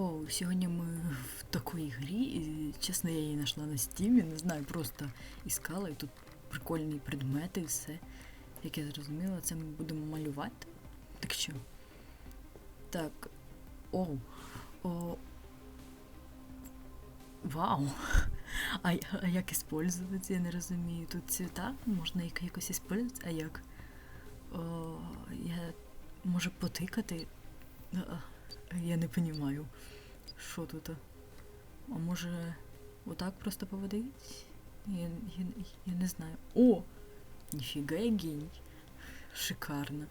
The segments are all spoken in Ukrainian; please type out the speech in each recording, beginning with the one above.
О, сьогодні ми в такій грі, і, чесно, я її знайшла на стімі, не знаю, просто іскала, і тут прикольні предмети і все. Як я зрозуміла, це ми будемо малювати. Так що? Так. О. О. Вау! А, а як использовать, я не розумію. Тут цвіта можна як- якось использовать, а як? О, я можу потикати. А, Я не розумію. Що тут? А може отак просто поводить? Я, я, я не знаю. О! Ніфіга я геній. Шикарно.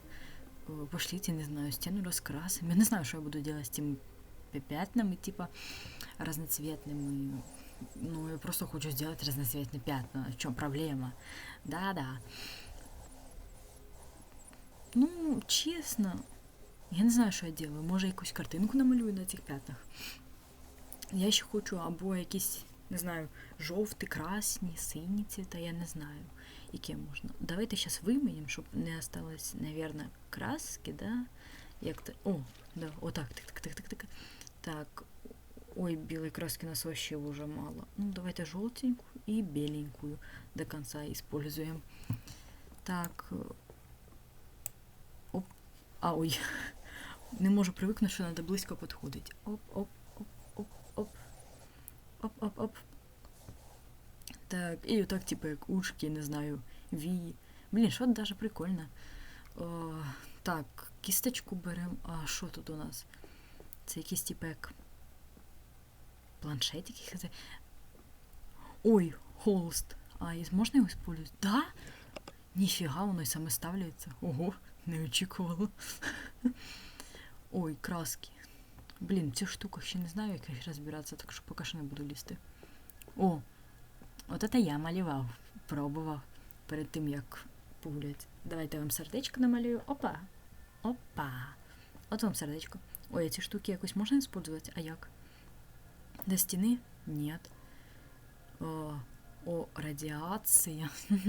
О, Пошлите, не знаю, стену раскрасим. Я не знаю, что я буду делать с теми пятнами, типа разноцветными. Ну, я просто хочу сделать разноцветные пятна. В чем проблема? Да-да. Ну, чесно, я не знаю, що я делаю. Може, якусь картинку намалюю на цих п'ятнах. Я ще хочу або якісь, не знаю, жовті, красні, сині цвіта, я не знаю, які можна. Давайте зараз вимінимо, щоб не осталось, наверное, краски, да? Як то. О, да, отак, так, так, так, так, так. Ой, білої краски нас вообще уже мало. Ну, давайте желтенькую и беленькую до конца используем. Так. Оп. А, ой. Не можу привикнути, що треба близько підходити. Оп, оп, оп, оп, оп. Оп, оп, оп. Так, і отак, типу, як ушки, не знаю, вії. Блін, що даже прикольно. О, так, кісточку беремо. А що тут у нас? Це якийсь типу як планшетик якийсь. Ой, холст. А, можна його использовать? Да? Ніфіга, воно й саме ставляється. Ого, не очікувала. Ой, краски. Блін, в цих штуках ще не знаю, як їх розбиратися, так що поки що не буду лізти. О, от це я малював, пробував перед тим, як погуляти. Давайте я вам сердечко намалюю. Опа. Опа. От вам сердечко. Ой, а ці штуки якось можна использовать? А як? До стіни? Нет. О, о радіація.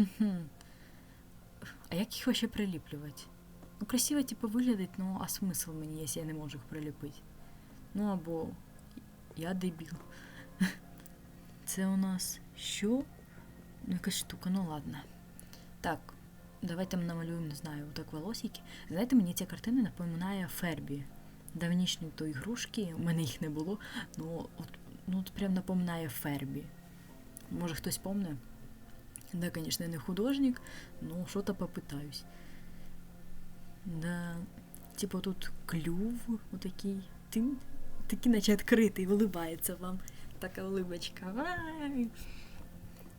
а як їх вообще приліплювати? Ну, красиво, типу, виглядить, ну, а смисл мені, якщо я не можу їх приліпити? Ну, або я дебіл. Це у нас що? Ну, якась штука, ну ладно. Так, давайте ми намалюємо, не знаю, так волосики. Знаєте, мені ця картина напоминає Фербі. Давнішні то ігрушки, у мене їх не було. Ну, от, ну, от прям напоминає Фербі. Може, хтось помне? Да, я не художник, но что-то попытаюсь. Да, типа тут клюв вот такий. Ти, такий, наче відкритий, улыбается вам. Така улыбочка. Ай.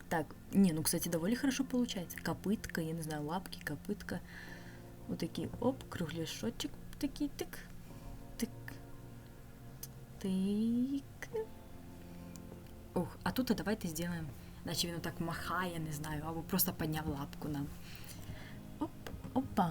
Так, не, ну, кстати, довольно хорошо получается. Копытка, я не знаю, лапки, копытка. Вот такие, оп, кругляшочек такий, тик, тик, тик. Ох, а тут давайте сделаем, наче він так махає, не знаю, або просто підняв лапку нам. Оп, опа.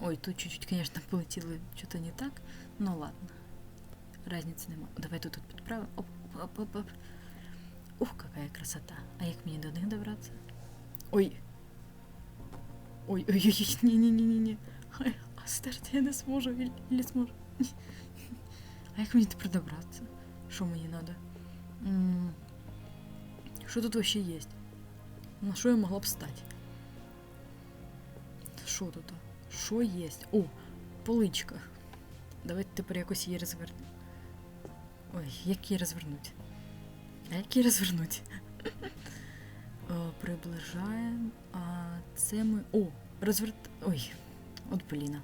Ой, тут чуть-чуть, конечно, полетело что-то не так. Ну ладно. Разницы нема. Давай тут тут подправим. Оп, оп, оп, оп. Ух, какая красота. А як мені до них добратися? Ой. Ой, ой, ой, ой, ні, ні, ні, ні, ні. Ай, а стерти я не зможу, или, или зможу. А як мені тепер добратися? Що мені надо? М, Що тут вообще есть? На що я могла б стати? Що тут? Що есть? О, поличка. Давайте тепер якось її розвернемо. Ой, як її розвернути? А як її розвернути? О, Приближаємо. А це ми. О, розверт. Ой, от бліна.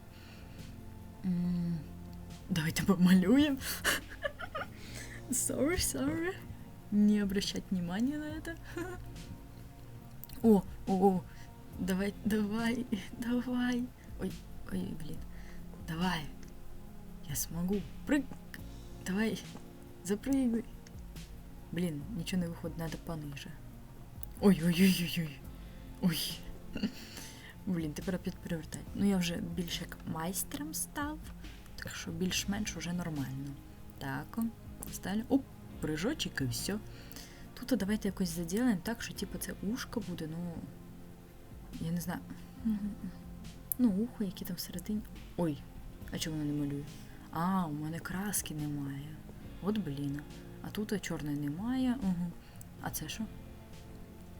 Давайте помалюємо. Sorry, sorry. Не обращать внимания на это. О, о, о, давай, давай, давай. Ой, ой, блин. Давай. Я смогу. Прыг. Давай. Запрыгуй. Блін, нічого не виходить, надо пониже. Ой-ой-ой-ой-ой. Ой. Блін, тепер опять перевертати. Ну я вже більш як майстером став, так що більш-менш уже нормально. Так, ставлю. Оп, прыжочок і все. Тут давайте якось заділаємо так, що типу це ушко буде, ну. Я не знаю. Ну, ухо, які там всередині. Ой, а чому воно не малює? А, у мене краски немає. От блін. А тут чорної немає. Угу. А це що?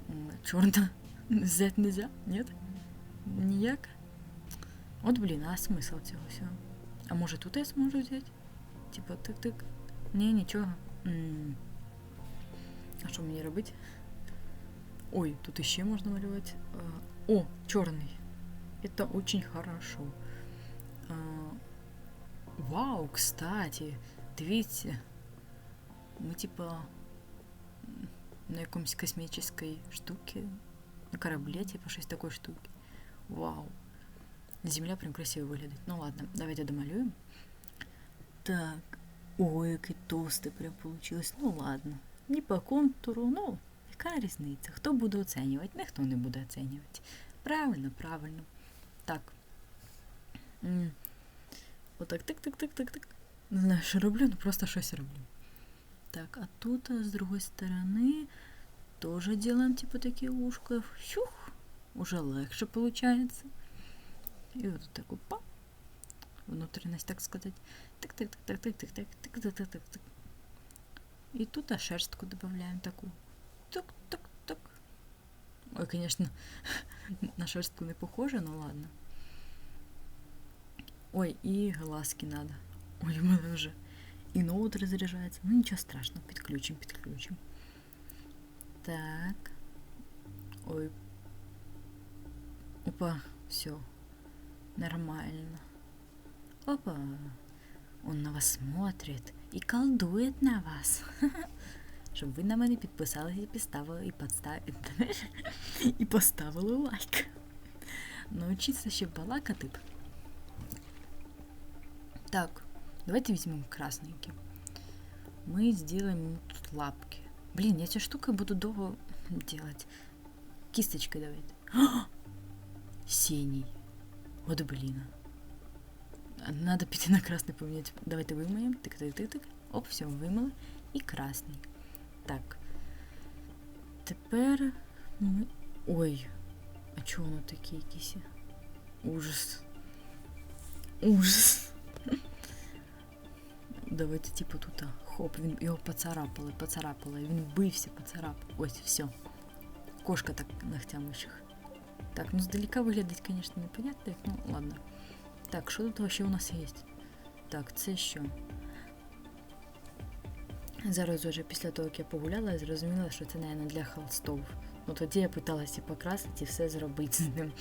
М, Чорна. Взять нельзя? Нет? Ніяк? От блін, а смисл цього всього? А може тут я зможу взяти? Типа тик-тик. Ні, нічого. М. А що мені робити? Ой, тут іще можна малювати. О, чорний. Это очень хорошо. А, Вау, кстати, дивіться. Ми типа м, на якомусь космічній штуці, на кораблі, типа щось такої штуки. Вау. Земля прям красиво виглядить. Ну ладно, давайте домалюємо. Так. Ой, який товстий прям получилось. Ну ладно. Не по контуру, ну, яка різниця? Хто буде оцінювати? Ніхто не буде оцінювати. Правильно, правильно. М. Отак, тик-тик-тик-тик-тик. Не знаю, що роблю, ну просто щось роблю. Так, а тут а, с другой стороны тоже делаем типа такие ушко. Щух, уже легче получается. И вот так вот, па. Внутренность, так сказать. Так, так, так, так, так, так, так, так, так, так, так. И тут шерстку добавляем такую. Так, так, так. Ой, конечно, на шерстку не похоже, но ладно. Ой, и глазки надо. Ой, у мене вже і ноут розряджається. Ну нічого страшного, підключим, підключим. Так. Ой. Опа, все. Нормально. Опа. Он на вас смотрит і колдует на вас. Щоб ви на мене підписалися і поставили і подставили, і поставили лайк. Научиться ще балакати. б. Так, давайте возьмем красненький. Мы сделаем ему тут лапки. Блин, я эти штукой буду долго делать. Кисточкой давайте. А! Синий. Вот блин. Надо піти на красный поменять. Давайте вымоем. Тик-тик-тик-тик. Оп, все, вимили. І красний. Так. Тепер ми... Ой. А чого воно такі якісь? Ужас. Ужас. Давайте, типу, тут, хоп, він його поцарапали, поцарапали, він бився, поцарапав. Ось, все. Кошка так ногтями. Так, ну здалека виглядить, звісно, непонятно, як, ну ладно. Так, що тут вообще у нас є? Так, це що? Зараз уже після того, як я погуляла, я зрозуміла, що це, мабуть, для холстов. Ну тоді я питалася покрасити і все зробити з ним.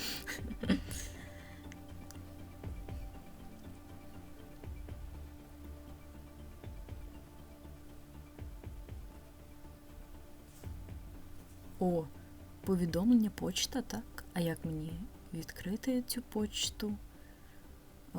О, повідомлення почта, так? А як мені відкрити цю почту? О,